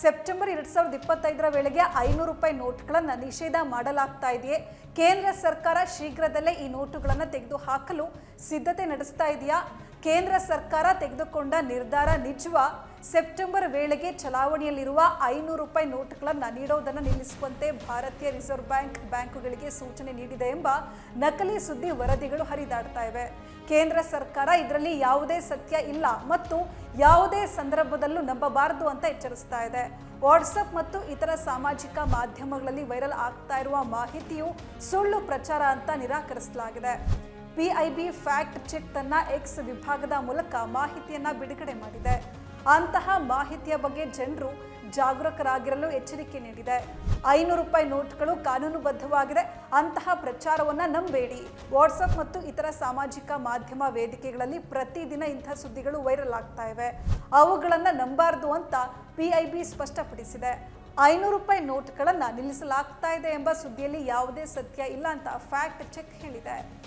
September ಎರಡ್ ಸಾವಿರದ ಇಪ್ಪತ್ತೈದರ ವೇಳೆಗೆ ಐನೂರು ರೂಪಾಯಿ ನೋಟ್ಗಳನ್ನು ನಿಷೇಧ ಮಾಡಲಾಗ್ತಾ ಇದೆಯೇ? ಕೇಂದ್ರ ಸರ್ಕಾರ ಶೀಘ್ರದಲ್ಲೇ ಈ ನೋಟುಗಳನ್ನು ತೆಗೆದು ಹಾಕಲು ಸಿದ್ಧತೆ ನಡೆಸ್ತಾ ಇದೆಯಾ? ಕೇಂದ್ರ ಸರ್ಕಾರ ತೆಗೆದುಕೊಂಡ ನಿರ್ಧಾರ ನಿಜವ? ಸೆಪ್ಟೆಂಬರ್ ವೇಳೆಗೆ ಚಲಾವಣೆಯಲ್ಲಿರುವ ಐನೂರು ರೂಪಾಯಿ ನೋಟುಗಳನ್ನು ನೀಡೋದನ್ನು ನಿಲ್ಲಿಸುವಂತೆ ಭಾರತೀಯ ರಿಸರ್ವ್ ಬ್ಯಾಂಕ್ ಬ್ಯಾಂಕುಗಳಿಗೆ ಸೂಚನೆ ನೀಡಿದೆ ಎಂಬ ನಕಲಿ ಸುದ್ದಿ ವರದಿಗಳು ಹರಿದಾಡ್ತಾ ಇವೆ. ಕೇಂದ್ರ ಸರ್ಕಾರ ಇದರಲ್ಲಿ ಯಾವುದೇ ಸತ್ಯ ಇಲ್ಲ ಮತ್ತು ಯಾವುದೇ ಸಂದರ್ಭದಲ್ಲೂ ನಂಬಬಾರದು ಅಂತ ಎಚ್ಚರಿಸ್ತಾ ಇದೆ. ವಾಟ್ಸಪ್ ಮತ್ತು ಇತರ ಸಾಮಾಜಿಕ ಮಾಧ್ಯಮಗಳಲ್ಲಿ ವೈರಲ್ ಆಗ್ತಾ ಇರುವ ಮಾಹಿತಿಯು ಸುಳ್ಳು ಪ್ರಚಾರ ಅಂತ ನಿರಾಕರಿಸಲಾಗಿದೆ. ಪಿಐಬಿ ಫ್ಯಾಕ್ಟ್ ಚೆಕ್ ತನ್ನ ಎಕ್ಸ್ ವಿಭಾಗದ ಮೂಲಕ ಮಾಹಿತಿಯನ್ನ ಬಿಡುಗಡೆ ಮಾಡಿದೆ. ಅಂತಹ ಮಾಹಿತಿಯ ಬಗ್ಗೆ ಜನರು ಜಾಗರೂಕರಾಗಿರಲು ಎಚ್ಚರಿಕೆ ನೀಡಿದೆ. ಐನೂರು ರೂಪಾಯಿ ನೋಟ್ಗಳು ಕಾನೂನುಬದ್ಧವಾಗಿದೆ. ಅಂತಹ ಪ್ರಚಾರವನ್ನ ನಂಬೇಡಿ. ವಾಟ್ಸಪ್ ಮತ್ತು ಇತರ ಸಾಮಾಜಿಕ ಮಾಧ್ಯಮ ವೇದಿಕೆಗಳಲ್ಲಿ ಪ್ರತಿದಿನ ಇಂಥ ಸುದ್ದಿಗಳು ವೈರಲ್ ಆಗ್ತಾ ಇವೆ. ಅವುಗಳನ್ನು ನಂಬಾರ್ದು ಅಂತ ಪಿಐಬಿ ಸ್ಪಷ್ಟಪಡಿಸಿದೆ. ಐನೂರು ರೂಪಾಯಿ ನೋಟ್ಗಳನ್ನು ನಿಲ್ಲಿಸಲಾಗ್ತಾ ಇದೆ ಎಂಬ ಸುದ್ದಿಯಲ್ಲಿ ಯಾವುದೇ ಸತ್ಯ ಇಲ್ಲ ಅಂತ ಫ್ಯಾಕ್ಟ್ ಚೆಕ್ ಹೇಳಿದೆ.